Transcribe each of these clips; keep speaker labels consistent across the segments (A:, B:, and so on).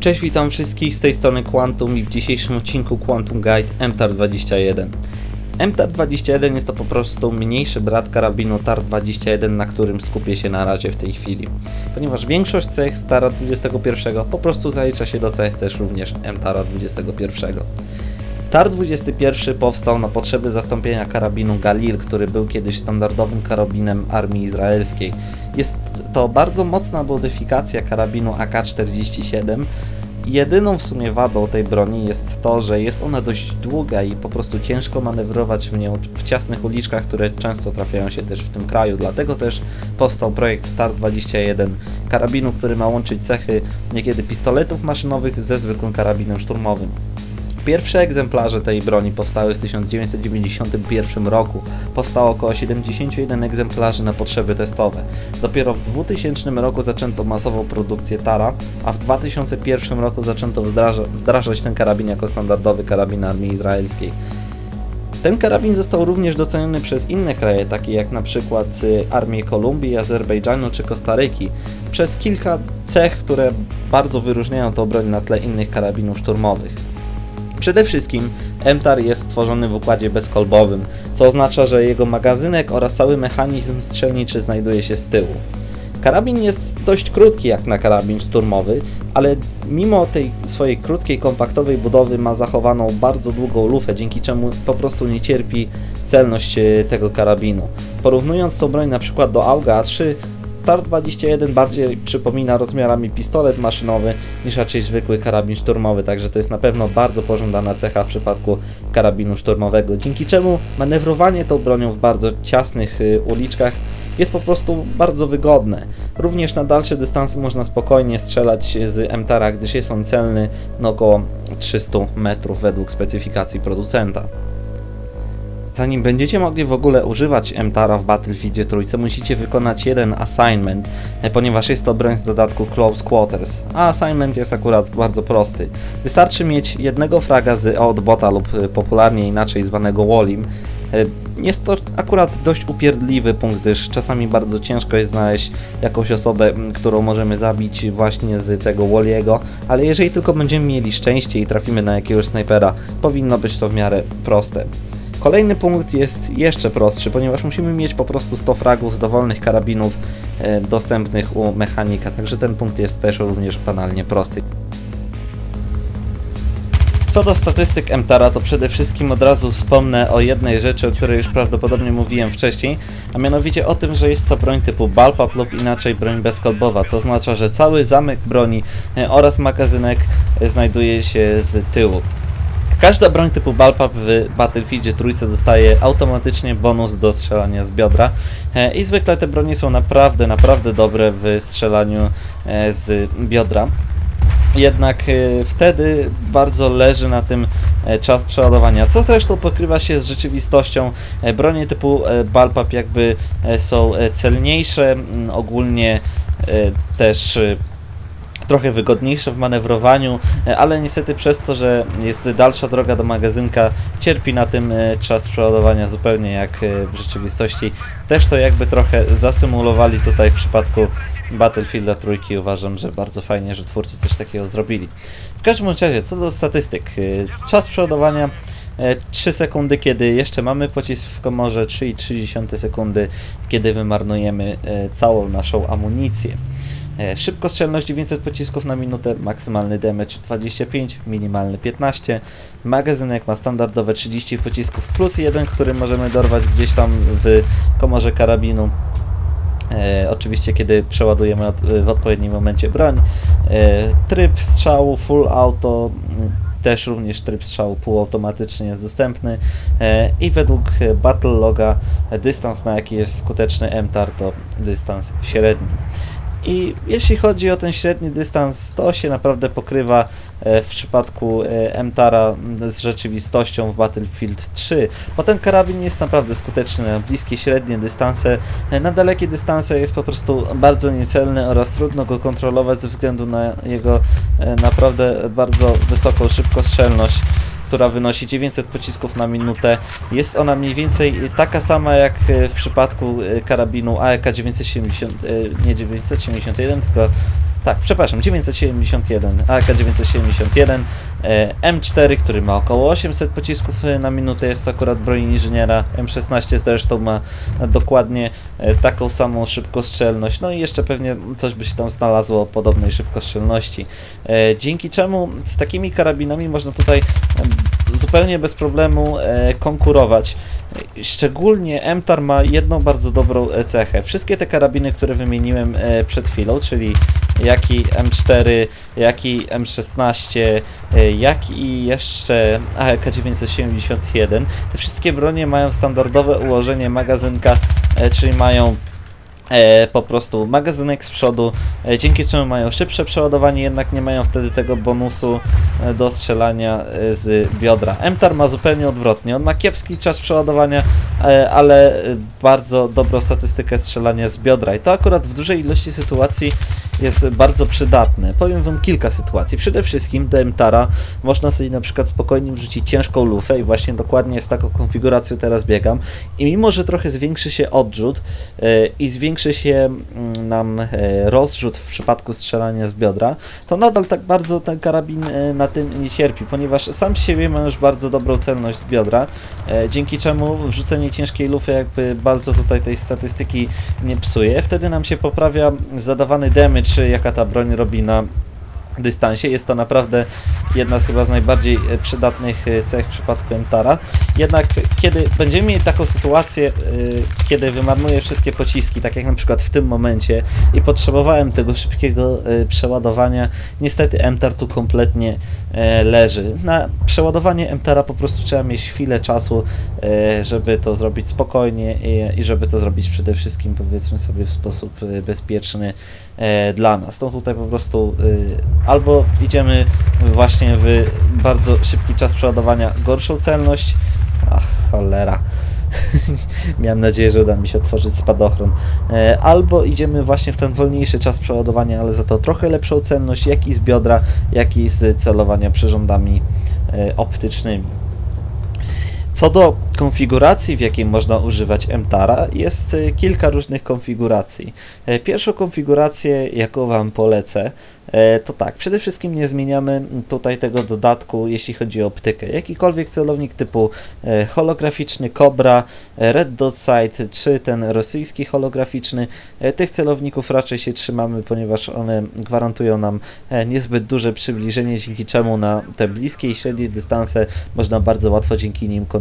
A: Cześć, witam wszystkich z tej strony Quantum i w dzisiejszym odcinku Quantum Guide MTAR-21. MTAR-21 jest to po prostu mniejszy brat karabinu TAR-21, na którym skupię się na razie w tej chwili. Ponieważ większość cech z TAR-21 po prostu zalicza się do cech też również MTAR-21. TAR-21 powstał na potrzeby zastąpienia karabinu Galil, który był kiedyś standardowym karabinem armii izraelskiej. Jest to bardzo mocna modyfikacja karabinu AK-47. Jedyną w sumie wadą tej broni jest to, że jest ona dość długa i po prostu ciężko manewrować w nią w ciasnych uliczkach, które często trafiają się też w tym kraju. Dlatego też powstał projekt TAR-21, karabinu, który ma łączyć cechy niekiedy pistoletów maszynowych ze zwykłym karabinem szturmowym. Pierwsze egzemplarze tej broni powstały w 1991 roku. Powstało około 71 egzemplarzy na potrzeby testowe. Dopiero w 2000 roku zaczęto masową produkcję Tara, a w 2001 roku zaczęto wdraża wdrażać ten karabin jako standardowy karabin armii izraelskiej. Ten karabin został również doceniony przez inne kraje, takie jak na przykład y, armię Kolumbii, Azerbejdżanu czy Kostaryki, przez kilka cech, które bardzo wyróżniają tą broń na tle innych karabinów szturmowych. Przede wszystkim MTAR jest stworzony w układzie bezkolbowym, co oznacza, że jego magazynek oraz cały mechanizm strzelniczy znajduje się z tyłu. Karabin jest dość krótki jak na karabin szturmowy, ale mimo tej swojej krótkiej, kompaktowej budowy ma zachowaną bardzo długą lufę, dzięki czemu po prostu nie cierpi celność e, tego karabinu. Porównując tą broń na przykład do AUGA 3 TAR-21 bardziej przypomina rozmiarami pistolet maszynowy niż raczej zwykły karabin szturmowy, także to jest na pewno bardzo pożądana cecha w przypadku karabinu szturmowego, dzięki czemu manewrowanie tą bronią w bardzo ciasnych y, uliczkach jest po prostu bardzo wygodne. Również na dalsze dystanse można spokojnie strzelać z MTAR-a, gdyż jest on celny na około 300 metrów według specyfikacji producenta. Zanim będziecie mogli w ogóle używać MTAR-a w Battlefieldzie trójce, musicie wykonać jeden assignment, e, ponieważ jest to broń z dodatku Close Quarters, a assignment jest akurat bardzo prosty. Wystarczy mieć jednego fraga z outbota lub e, popularnie inaczej zwanego Wallim. E, jest to akurat dość upierdliwy punkt, gdyż czasami bardzo ciężko jest znaleźć jakąś osobę, którą możemy zabić właśnie z tego Walliego, ale jeżeli tylko będziemy mieli szczęście i trafimy na jakiegoś snajpera, powinno być to w miarę proste. Kolejny punkt jest jeszcze prostszy, ponieważ musimy mieć po prostu 100 fragów z dowolnych karabinów e, dostępnych u mechanika, także ten punkt jest też również banalnie prosty. Co do statystyk MTARA, to przede wszystkim od razu wspomnę o jednej rzeczy, o której już prawdopodobnie mówiłem wcześniej, a mianowicie o tym, że jest to broń typu Balpap lub inaczej broń bezkolbowa, co oznacza, że cały zamek broni e, oraz magazynek e, znajduje się z tyłu. Każda broń typu Balpap w Battlefieldzie trójce dostaje automatycznie bonus do strzelania z biodra e, i zwykle te bronie są naprawdę, naprawdę dobre w strzelaniu e, z biodra. Jednak e, wtedy bardzo leży na tym czas przeładowania, co zresztą pokrywa się z rzeczywistością. Bronie typu Balpap jakby są celniejsze, ogólnie też trochę wygodniejsze w manewrowaniu, e, ale niestety przez to, że jest dalsza droga do magazynka, cierpi na tym e, czas przeładowania zupełnie jak e, w rzeczywistości. Też to jakby trochę zasymulowali tutaj w przypadku Battlefielda trójki. Uważam, że bardzo fajnie, że twórcy coś takiego zrobili. W każdym razie, co do statystyk. Czas przeładowania 3 sekundy, kiedy jeszcze mamy pocisk w komorze, 3,3 sekundy, kiedy wymarnujemy całą naszą amunicję. E, szybkostrzelność 900 pocisków na minutę, maksymalny damage 25, minimalny 15. Magazynek ma standardowe 30 pocisków plus jeden, który możemy dorwać gdzieś tam w komorze karabinu. E, oczywiście kiedy przeładujemy od, w odpowiednim momencie broń. E, tryb strzału full auto też również tryb strzału półautomatycznie jest dostępny e, i według Battle Loga dystans na jaki jest skuteczny MTAR to dystans średni. I jeśli chodzi o ten średni dystans, to się naprawdę pokrywa e, w przypadku e, MTARa z rzeczywistością w Battlefield 3, bo ten karabin jest naprawdę skuteczny na bliskie, średnie dystanse. E, na dalekie dystanse jest po prostu bardzo niecelny oraz trudno go kontrolować ze względu na jego naprawdę bardzo wysoką szybkostrzelność która wynosi 900 pocisków na minutę. Jest ona mniej więcej taka sama jak w przypadku karabinu AEK 970, nie 971, tylko tak, przepraszam, 971, AK-971, e, M4, który ma około 800 pocisków e, na minutę, jest to akurat broń inżyniera, M16 zresztą ma dokładnie e, taką samą szybkostrzelność, no i jeszcze pewnie coś by się tam znalazło o podobnej szybkostrzelności, e, dzięki czemu z takimi karabinami można tutaj zupełnie bez problemu konkurować. Szczególnie MTAR ma jedną bardzo dobrą cechę. Wszystkie te karabiny, które wymieniłem przed chwilą, czyli jak i M4, jak i M16, e, jak i jeszcze AK-971, te wszystkie bronie mają standardowe ułożenie magazynka, e, czyli mają po prostu magazynek z przodu, e, dzięki czemu mają szybsze przeładowanie, jednak nie mają wtedy tego bonusu e, do strzelania e, z biodra. MTAR ma zupełnie odwrotnie, on ma kiepski czas przeładowania, e, ale e, bardzo dobrą statystykę strzelania z biodra i to akurat w dużej ilości sytuacji jest bardzo przydatne. Powiem Wam kilka sytuacji. Przede wszystkim do MTARa można sobie na przykład spokojnie wrzucić ciężką lufę i właśnie dokładnie z taką konfiguracją teraz biegam i mimo, że trochę zwiększy się odrzut e, i zwiększy się mm, nam e, rozrzut w przypadku strzelania z biodra, to nadal tak bardzo ten karabin e, na tym nie cierpi, ponieważ sam z siebie ma już bardzo dobrą celność z biodra, e, dzięki czemu wrzucenie ciężkiej lufy jakby bardzo tutaj tej statystyki nie psuje. Wtedy nam się poprawia zadawany damage, jaka ta broń robi na dystansie. Jest to naprawdę jedna z chyba z najbardziej e, przydatnych e, cech w przypadku Emtara. Jednak kiedy będziemy mieli taką sytuację, e, kiedy wymarnuję wszystkie pociski, tak jak na przykład w tym momencie i potrzebowałem tego szybkiego przeładowania, niestety Emtar tu kompletnie leży. Na przeładowanie Emtara po prostu trzeba mieć chwilę czasu, żeby to zrobić spokojnie i żeby to zrobić przede wszystkim powiedzmy sobie w sposób bezpieczny dla nas. To tutaj po prostu albo idziemy właśnie w bardzo szybki czas przeładowania, gorszą celność. Ach, cholera. Miałem nadzieję, że uda mi się otworzyć spadochron. E, Albo idziemy właśnie w ten wolniejszy czas przeładowania, ale za to trochę lepszą celność, jak i z biodra, jak i z celowania przyrządami e, optycznymi. Co do konfiguracji, w jakiej można używać MTARa, jest e, kilka różnych konfiguracji. E, Pierwszą konfigurację, jaką Wam polecę, e, to tak, przede wszystkim nie zmieniamy tutaj tego dodatku, jeśli chodzi o optykę. Jakikolwiek celownik typu e, holograficzny Cobra, Red Dot Sight, czy ten rosyjski holograficzny, tych celowników raczej się trzymamy, ponieważ one gwarantują nam niezbyt duże przybliżenie, dzięki czemu na te bliskie i średnie dystanse można bardzo łatwo dzięki nim kontrolować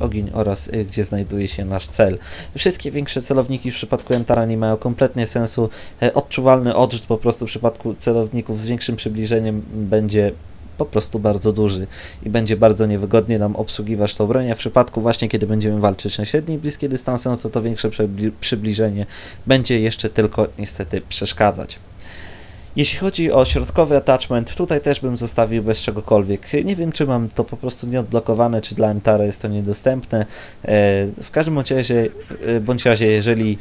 A: ogień oraz e, gdzie znajduje się nasz cel. Wszystkie większe celowniki w przypadku Entara nie mają kompletnie sensu. E, Odczuwalny odrzut po prostu w przypadku celowników z większym przybliżeniem będzie po prostu bardzo duży i będzie bardzo niewygodnie nam obsługiwać tą broń, a w przypadku właśnie kiedy będziemy walczyć na średnie i bliskie dystanse, no to to większe przybliżenie będzie jeszcze tylko niestety przeszkadzać. Jeśli chodzi o środkowy attachment, tutaj też bym zostawił bez czegokolwiek. Nie wiem, czy mam to po prostu nieodblokowane, czy dla MTAR jest to niedostępne. E, W każdym razie, e, bądź razie jeżeli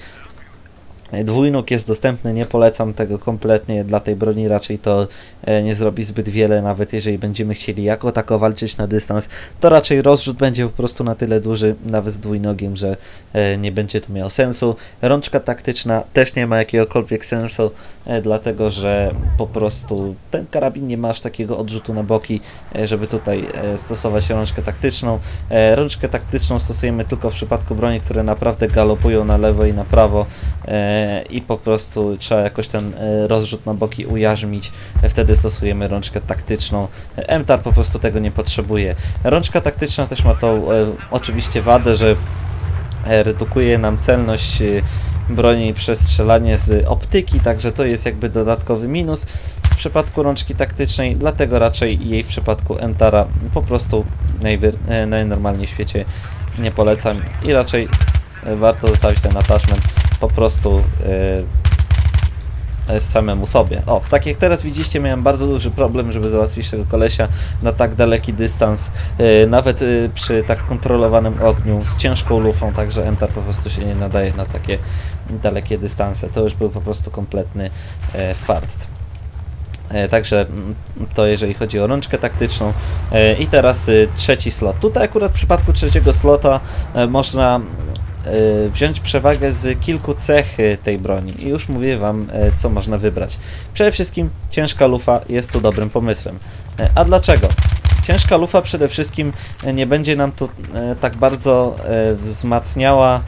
A: Dwójnóg jest dostępny, nie polecam tego kompletnie, dla tej broni raczej to e, nie zrobi zbyt wiele, nawet jeżeli będziemy chcieli jako tako walczyć na dystans, to raczej rozrzut będzie po prostu na tyle duży, nawet z dwójnogiem, że e, nie będzie to miało sensu. Rączka taktyczna też nie ma jakiegokolwiek sensu, e, dlatego że po prostu ten karabin nie ma aż takiego odrzutu na boki, e, żeby tutaj e, stosować rączkę taktyczną. E, Rączkę taktyczną stosujemy tylko w przypadku broni, które naprawdę galopują na lewo i na prawo e, i po prostu trzeba jakoś ten e, rozrzut na boki ujarzmić. Wtedy stosujemy rączkę taktyczną. MTAR po prostu tego nie potrzebuje. Rączka taktyczna też ma tą e, oczywiście wadę, że e, redukuje nam celność broni przez strzelanie z optyki, także to jest jakby dodatkowy minus w przypadku rączki taktycznej, dlatego raczej jej w przypadku MTARa po prostu najnormalniej w świecie nie polecam i raczej warto zostawić ten attachment po prostu e, samemu sobie. O, tak jak teraz widzicie, miałem bardzo duży problem, żeby załatwić tego kolesia na tak daleki dystans, e, nawet e, przy tak kontrolowanym ogniu z ciężką lufą, także MTAR po prostu się nie nadaje na takie dalekie dystanse. To już był po prostu kompletny e, fart. Także mm, to jeżeli chodzi o rączkę taktyczną. I teraz trzeci slot. Tutaj akurat w przypadku trzeciego slota można wziąć przewagę z kilku cech e, tej broni i już mówię Wam, e, co można wybrać. Przede wszystkim ciężka lufa jest tu dobrym pomysłem. A dlaczego? Ciężka lufa przede wszystkim nie będzie nam e, tak bardzo wzmacniała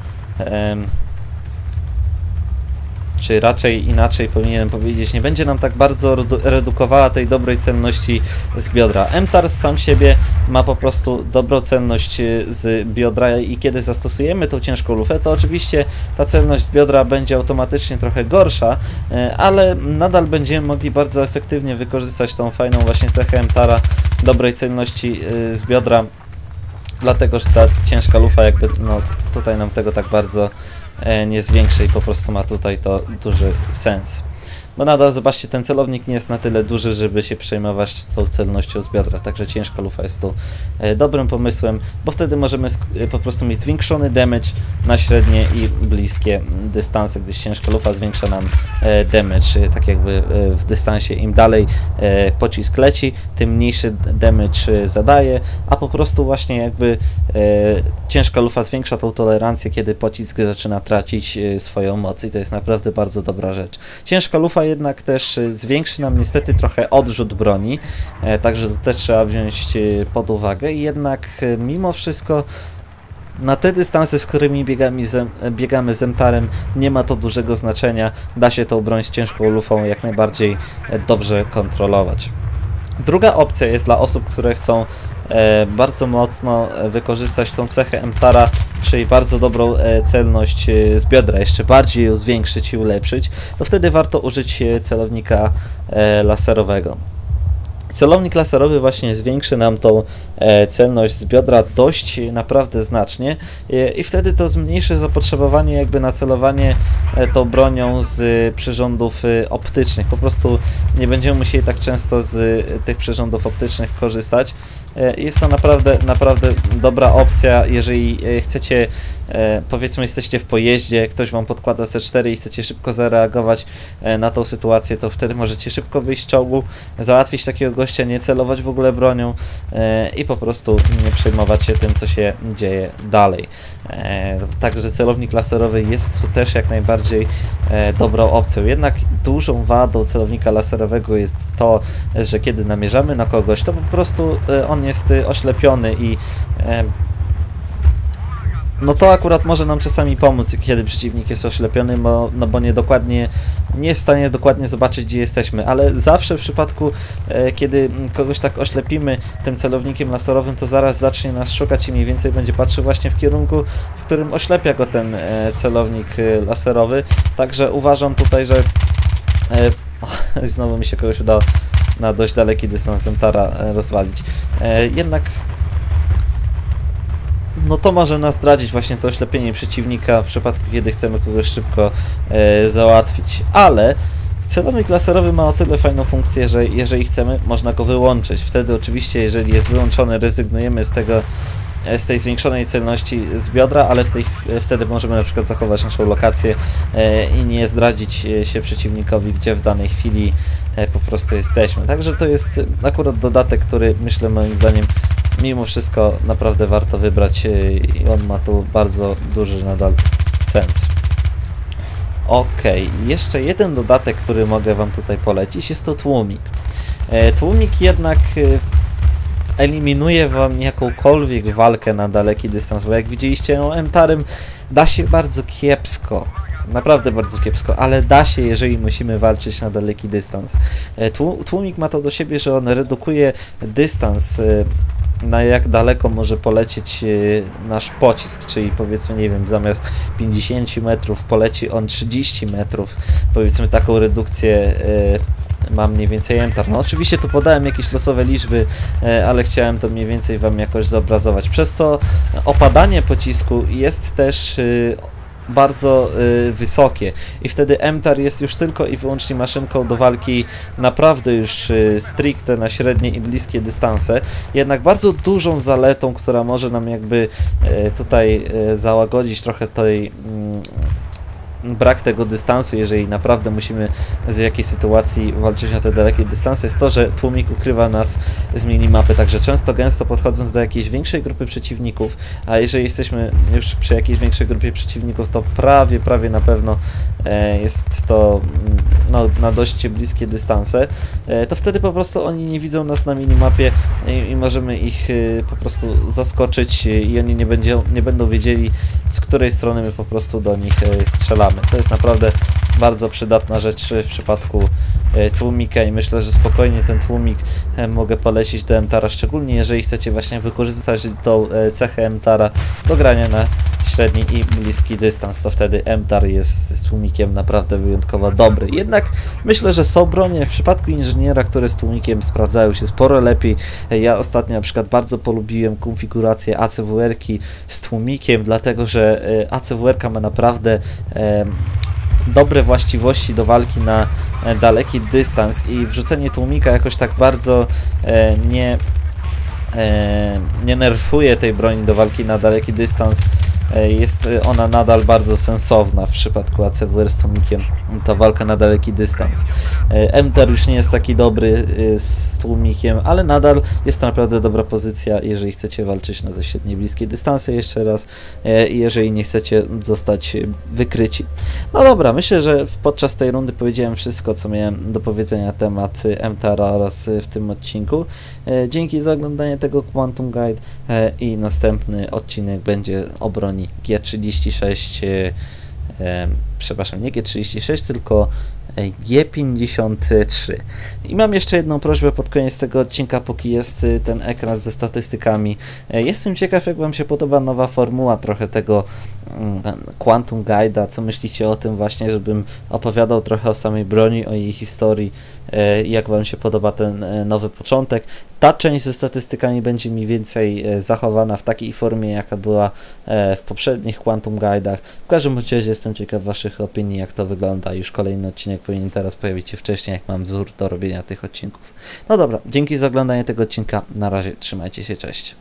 A: czy raczej inaczej powinienem powiedzieć, nie będzie nam tak bardzo redu- redukowała tej dobrej celności z biodra. MTAR sam siebie ma po prostu dobrą celność y, z biodra i kiedy zastosujemy tą ciężką lufę, to oczywiście ta celność z biodra będzie automatycznie trochę gorsza, y, ale nadal będziemy mogli bardzo efektywnie wykorzystać tą fajną właśnie cechę MTARa dobrej celności y, z biodra dlatego, że ta ciężka lufa jakby no tutaj nam tego tak bardzo nie zwiększy i po prostu ma tutaj to duży sens. Bo nadal, zobaczcie, ten celownik nie jest na tyle duży, żeby się przejmować tą celnością z biodra, także ciężka lufa jest tu e, dobrym pomysłem, bo wtedy możemy e, po prostu mieć zwiększony damage na średnie i bliskie dystanse, gdyż ciężka lufa zwiększa nam e, damage, tak jakby w dystansie im dalej pocisk leci, tym mniejszy damage zadaje, a po prostu właśnie jakby ciężka lufa zwiększa tą tolerancję, kiedy pocisk zaczyna tracić swoją moc i to jest naprawdę bardzo dobra rzecz. Ciężka lufa jednak też e, zwiększy nam niestety trochę odrzut broni, e, także to też trzeba wziąć e, pod uwagę i jednak e, mimo wszystko na te dystanse, z którymi biegamy z, biegamy z Emtarem, nie ma to dużego znaczenia. Da się tą broń z ciężką lufą jak najbardziej e, dobrze kontrolować. Druga opcja jest dla osób, które chcą e, bardzo mocno e, wykorzystać tą cechę Emtara, czyli bardzo dobrą e, celność e, z biodra, jeszcze bardziej ją zwiększyć i ulepszyć, to wtedy warto użyć e, celownika laserowego. Celownik laserowy właśnie zwiększy nam tą e, celność z biodra dość naprawdę znacznie e, i wtedy to zmniejszy zapotrzebowanie jakby na celowanie e, tą bronią z przyrządów optycznych. Po prostu nie będziemy musieli tak często z tych przyrządów optycznych korzystać. Jest to naprawdę, naprawdę dobra opcja, jeżeli chcecie, powiedzmy jesteście w pojeździe, ktoś wam podkłada C4 i chcecie szybko zareagować na tą sytuację, to wtedy możecie szybko wyjść z czołgu, załatwić takiego gościa, nie celować w ogóle bronią e, i po prostu nie przejmować się tym, co się dzieje dalej. E, Także celownik laserowy jest tu też jak najbardziej e, dobrą opcją. Jednak dużą wadą celownika laserowego jest to, że kiedy namierzamy na kogoś, to po prostu on jest oślepiony i no to akurat może nam czasami pomóc, kiedy przeciwnik jest oślepiony, bo, no bo nie dokładnie, nie jest w stanie dokładnie zobaczyć, gdzie jesteśmy, ale zawsze w przypadku, e, kiedy kogoś tak oślepimy tym celownikiem laserowym, to zaraz zacznie nas szukać i mniej więcej będzie patrzył właśnie w kierunku, w którym oślepia go ten e, celownik e, laserowy, także uważam tutaj, że e, znowu mi się kogoś udało na dość daleki dystans Zemtara e, rozwalić. E, jednak no to może nas zdradzić właśnie to oślepienie przeciwnika w przypadku, kiedy chcemy kogoś szybko e, załatwić. Ale celownik laserowy ma o tyle fajną funkcję, że jeżeli chcemy, można go wyłączyć. Wtedy oczywiście, jeżeli jest wyłączony, rezygnujemy z tego e, z tej zwiększonej celności z biodra, ale w tej, wtedy możemy na przykład zachować naszą lokację e, i nie zdradzić e, się przeciwnikowi, gdzie w danej chwili po prostu jesteśmy. Także to jest akurat dodatek, który myślę moim zdaniem mimo wszystko naprawdę warto wybrać e, i on ma tu bardzo duży nadal sens. Okej, jeszcze jeden dodatek, który mogę Wam tutaj polecić, jest to tłumik. E, Tłumik jednak e, eliminuje Wam jakąkolwiek walkę na daleki dystans, bo jak widzieliście, no Emtarym da się bardzo kiepsko. Naprawdę bardzo kiepsko, ale da się, jeżeli musimy walczyć na daleki dystans. E, tłu- Tłumik ma to do siebie, że on redukuje dystans, e, na jak daleko może polecieć e, nasz pocisk, czyli powiedzmy, nie wiem, zamiast 50 metrów poleci on 30 metrów. Powiedzmy taką redukcję e, ma mniej więcej Emtar. No oczywiście tu podałem jakieś losowe liczby, e, ale chciałem to mniej więcej Wam jakoś zobrazować. Przez co opadanie pocisku jest też bardzo y, wysokie i wtedy MTAR jest już tylko i wyłącznie maszynką do walki naprawdę już y, stricte na średnie i bliskie dystanse. Jednak bardzo dużą zaletą, która może nam jakby y, tutaj y, załagodzić trochę tej mm, brak tego dystansu, jeżeli naprawdę musimy z jakiejś sytuacji walczyć na te dalekie dystanse, jest to, że tłumik ukrywa nas z minimapy, także często gęsto podchodząc do jakiejś większej grupy przeciwników, a jeżeli jesteśmy już przy jakiejś większej grupie przeciwników, to prawie, prawie na pewno e, jest to mm, no, na dość bliskie dystanse, e, to wtedy po prostu oni nie widzą nas na minimapie i, i możemy ich e, po prostu zaskoczyć i oni nie, będzie, nie będą wiedzieli, z której strony my po prostu do nich strzelamy. To jest naprawdę bardzo przydatna rzecz w przypadku e, tłumika i myślę, że spokojnie ten tłumik e, mogę polecić do Emtara, szczególnie jeżeli chcecie właśnie wykorzystać tą e, cechę Emtara do grania na średni i bliski dystans, to wtedy Emtar jest z tłumikiem naprawdę wyjątkowo dobry. Jednak myślę, że są bronie w przypadku inżyniera, które z tłumikiem sprawdzają się sporo lepiej. E, Ja ostatnio na przykład bardzo polubiłem konfigurację ACWR-ki z tłumikiem, dlatego że e, ACWR-ka ma naprawdę dobre właściwości do walki na e, daleki dystans i wrzucenie tłumika jakoś tak bardzo e, nie e, nie nerfuje tej broni do walki na daleki dystans. E, Jest e, ona nadal bardzo sensowna w przypadku ACWR z tłumikiem, ta walka na daleki dystans. E, MTR już nie jest taki dobry z tłumikiem, ale nadal jest to naprawdę dobra pozycja, jeżeli chcecie walczyć na średnie bliskie dystanse jeszcze raz jeżeli nie chcecie zostać wykryci. No dobra, myślę, że podczas tej rundy powiedziałem wszystko, co miałem do powiedzenia na temat MTR oraz w tym odcinku. Dzięki za oglądanie tego Quantum Guide i następny odcinek będzie o broni G36, e, e, przepraszam, nie G36, tylko G53. I mam jeszcze jedną prośbę pod koniec tego odcinka, póki jest y, ten ekran ze statystykami. E, Jestem ciekaw, jak Wam się podoba nowa formuła trochę tego mm, Quantum Guide'a. Co myślicie o tym właśnie, żebym opowiadał trochę o samej broni, o jej historii, e, jak Wam się podoba ten e, nowy początek. Ta część ze statystykami będzie mniej więcej zachowana w takiej formie, jaka była w poprzednich Quantum Guide'ach. W każdym razie jestem ciekaw Waszych opinii, jak to wygląda. Już kolejny odcinek powinien teraz pojawić się wcześniej, jak mam wzór do robienia tych odcinków. No dobra, dzięki za oglądanie tego odcinka. Na razie, trzymajcie się, cześć.